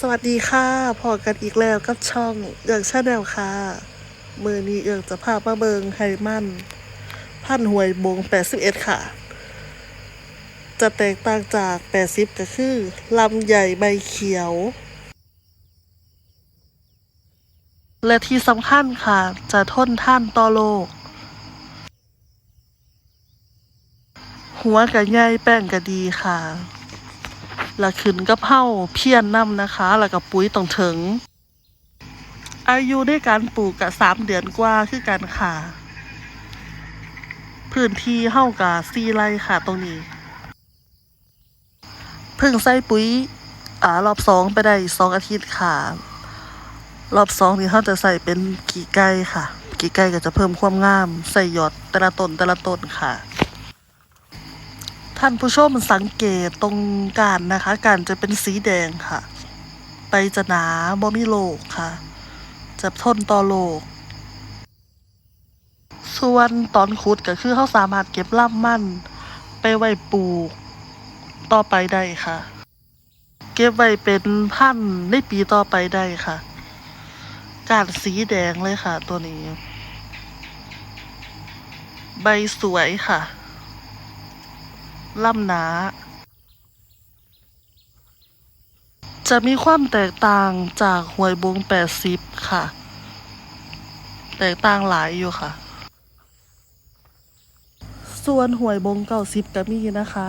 สวัสดีค่ะพอกันอีกแล้วกับช่องเอืองชาแนลค่ะ มือนี้เอืองจะพามาเบิงไฮมันพันหวยบง81ค่ะ จะแตกต่างจาก80ก็คือ ลำใหญ่ใบเขียว และที่สำคัญค่ะ จะทนท่านต่อโลก หัวกับใยแป้งก็ดีค่ะ แล้วขึ้นกับเฮ้าเพี้ยนน้ำนะคะ แล้วก็ปุ๋ยต้องถึง อายุในการปลูกกะสามเดือนกว่าคือกันค่ะ พื้นที่เฮ้ากะสี่ไร่ค่ะตรงนี้เพิ่งใส่ปุ๋ยอ่ารอบสองไปได้สองอาทิตย์ค่ะ รอบสองนี่เขาจะใส่เป็นกี่ไก่ค่ะ กี่ไก่ก็จะเพิ่มความงาม ใส่หยอดแต่ละต้นแต่ละต้นค่ะ ท่านผู้ชมสังเกตตรงการนะคะการจะเป็นสีแดงค่ะไปจะหนาบ่มีโลกค่ะ จะทนต่อโลก ส่วนตอนขุดก็คือเขาสามารถเก็บล่ำมันไปไว้ปลูก ต่อไปได้ค่ะ เก็บไว้เป็นพันธุ์ในปีต่อไปได้ค่ะ การสีแดงเลยค่ะ ตัวนี้ ใบสวยค่ะ ล่ำหนา จะมีความแตกต่างจากหวยบง80ค่ะ แตกต่างหลายอยู่ค่ะ ส่วนหวยบง90ก็มีนะคะ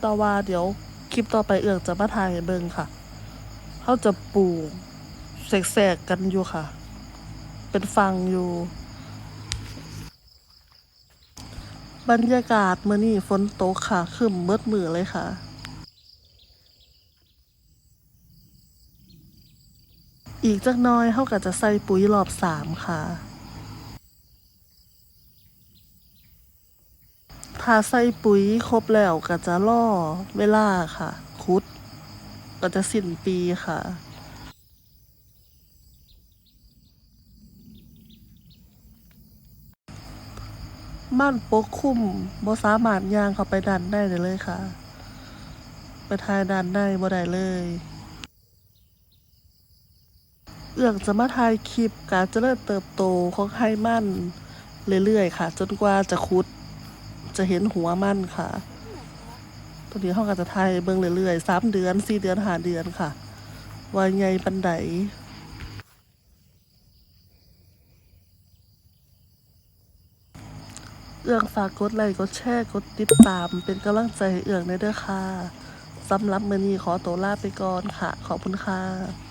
แต่ว่าเดี๋ยวคลิปต่อไปเอือกจะมาถ่ายเบิงค่ะ เขาจะปลูกแสกๆกันอยู่ค่ะ เป็นฟังอยู่ บรรยากาศมื้อนี้ฝนตกค่ะครึ้มมืดมือเลยค่ะ อีกจักน้อยเขาก็จะใส่ปุ๋ยรอบสามค่ะถ้าใส่ปุ๋ยครบแล้วก็จะล่อเวลาค่ะ คุด ก็จะสิ้นปีค่ะ ม่านปกคลุมบ่สามารถย่างเข้าไปด้านได้เลยค่ะ ไปทายด้านได้บ่ได้เลย เอื้องจะมาถ่ายคลิปการเจริญเติบโตของไฮมันเรื่อยๆค่ะ จนกว่าจะคุด จะเห็นหัวมันค่ะตอนนี้เขาก็จะถ่ายเบิ่งเรื่อยๆสามเดือนสี่เดือนห้าเดือนค่ะว่าใหญ่ปันได เอื้องฝากกดไลค์กดแชร์กดติดตาม เป็นกำลังใจให้เอื้องในเด้อค่ะสำหรับมือนี้ขอตัวลาไปก่อนค่ะ ขอบคุณค่ะ